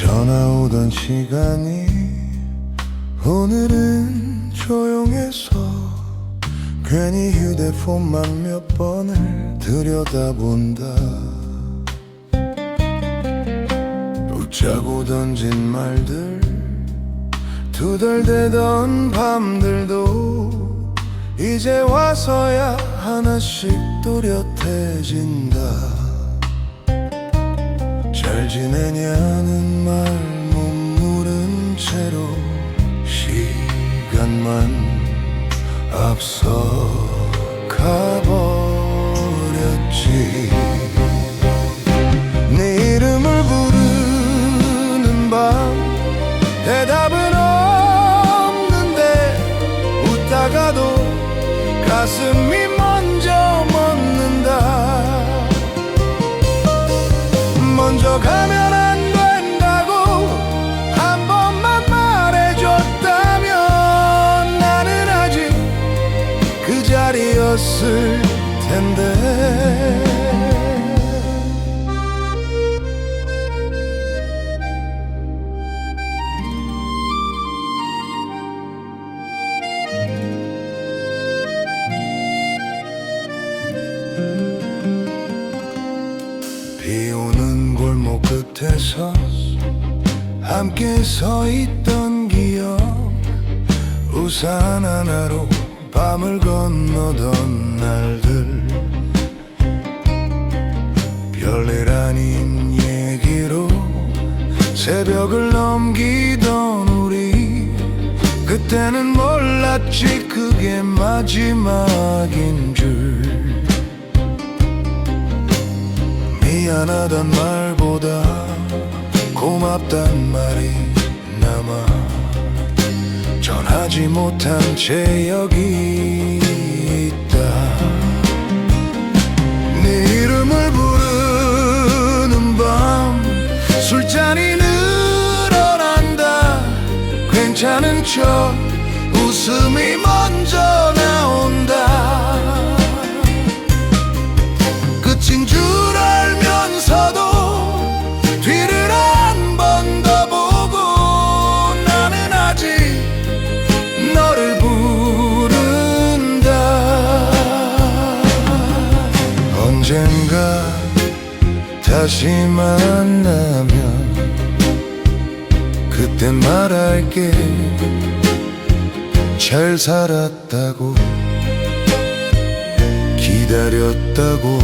늘 전화 오던 시간이 오늘은 조용해서 괜히 휴대폰만 몇 번을 들여다본다. 웃자고 던진 말들 투덜대던 밤들도 이제 와서야 하나씩 또렷해진다. 잘 지내냐는 말 못 물은 채로 시간만 앞서 가버렸지. 네 이름을 부르는 밤 대답은 없는데 웃다가도 가슴이 먼저 먼저 가면 안 된다고 한 번만 말해줬다면 나는 아직 그 자리였을 텐데 끝에서 함께 서 있던 기억. 우산 하나로 밤을 건너던 날들. 별일 아닌 얘기로 새벽을 넘기던 우리. 그때는 몰랐지 그게 마지막인 줄 미안하단 말보다 고맙단 말이 남아. 전하지 못한 채 여기 있다. 네 이름을 부르는 밤 술잔이 늘어난다. 괜찮은 척 웃음이 먼저 언젠가 다시 만나면 그때 말할게. 잘 살았다고 기다렸다고